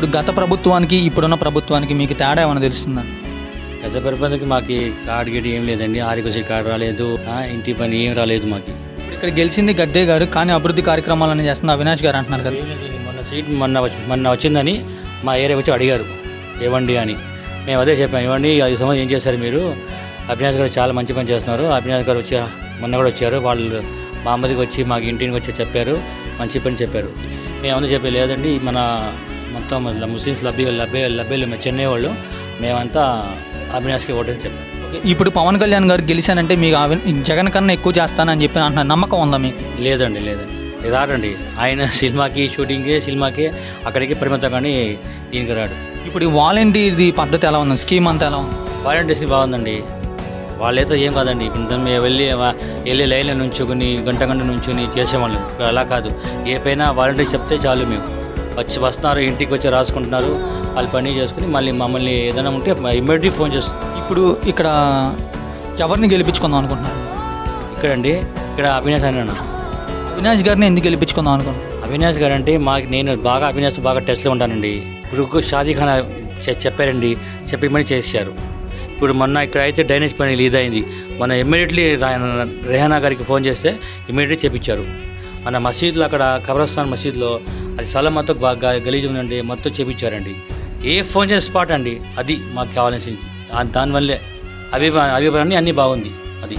ఇప్పుడు గత ప్రభుత్వానికి ఇప్పుడున్న ప్రభుత్వానికి మీకు తేడా ఏమైనా తెలుస్తుందా? గత పరిపాలనకి మాకు కార్డు గిడి ఏం లేదండి. ఆరోగ్యశ్రీ కార్డు రాలేదు. ఆ, ఇంటి పని ఏం రాలేదు మాకు. ఇక్కడ గెలిచింది గద్దే గారు కానీ అభివృద్ధి కార్యక్రమాలని చేస్తుంది అవినాష్ గారు అంటున్నారు కదా. ఏం లేదండి. మొన్న సీట్ మొన్న వచ్చి- మొన్న వచ్చిందని మా ఏరియా వచ్చి అడిగారు. ఇవ్వండి అని. మేము అదే చెప్పాము ఇవ్వండి ఐదు సంవత్సరం ఏం చేశారు మీరు? అభినాష్ గారు చాలా మంచి పని చేస్తున్నారు. అభినాష్ గారు వచ్చి మొన్న కూడా వచ్చారు. వాళ్ళు మా అమ్మదికి వచ్చి మాకు ఇంటికి వచ్చి చెప్పారు. మంచి పని చెప్పారు. మేము అందరూ చెప్పి లేదండి. మన మొత్తం మన ముస్లిమ్స్ లబ్బి లబ్బే లబ్బేలు చెన్నై వాళ్ళు మేమంతా అభినాష్కి ఓటని చెప్పాం. ఇప్పుడు పవన్ కళ్యాణ్ గారు గెలిచానంటే మీకు జగన్ కన్నా ఎక్కువ చేస్తానని చెప్పి అంటున్నారు. నమ్మకం ఉందా మీకు? లేదండి లేదండి. రాడండి ఆయన సినిమాకి షూటింగ్కి సినిమాకి అక్కడికి పరిమితం కానీ దీనికి రాడు. ఇప్పుడు వాలంటీర్ది పద్ధతి ఎలా ఉంది? స్కీమ్ అంతా ఎలా ఉంది? వాలంటీర్స్ బాగుందండి. వాళ్ళైతే ఏం కాదండి. ఇప్పుడు మేము వెళ్ళి వెళ్ళి లైన్లో నుంచుకొని గంట గంట నుంచుని చేసేవాళ్ళం. అలా కాదు. ఏ పైన వాలంటీర్ చెప్తే చాలు మేము. వచ్చి వస్తున్నారు ఇంటికి వచ్చి రాసుకుంటున్నారు. వాళ్ళు పని చేసుకుని మళ్ళీ మమ్మల్ని ఏదైనా ఉంటే ఇమ్మీడియట్లీ ఫోన్ చేస్తారు ఇప్పుడు ఇక్కడ ఎవరిని గెలిపించుకుందాం అనుకుంటున్నారు. ఇక్కడండి ఇక్కడ అవినాష్ అన్న అవినాష్ గారిని ఎందుకు గెలిపించుకుందాం అనుకుంటున్నారు? అవినాష్ గారు అంటే మాకు నేను బాగా అవినాష్ బాగా టెస్ట్లో ఉంటానండి. ఇప్పుడు షాదీ ఖానా చె- చెప్పారండి చెప్పమని చేశారు. ఇప్పుడు మొన్న ఇక్కడ అయితే డ్రైనేజ్ పని లీజ్ అయింది మన ఇమ్మీడియట్లీ రెహానా గారికి ఫోన్ చేస్తే ఇమ్మీడియట్లీ చేపించారు మన మసీద్లో అక్కడ కబ్రస్థాన్ మసీద్లో అది చాలా మొత్తం బాగా గలీజ్ ఉందండి మొత్తం చేపించారండి. ఏ ఫోన్ చేసే స్పాట్ అండి అది మాకు కావాల్సింది. దానివల్లే అభిప్రాయం అభిప్రాయాన్ని అన్నీ బాగుంది అది.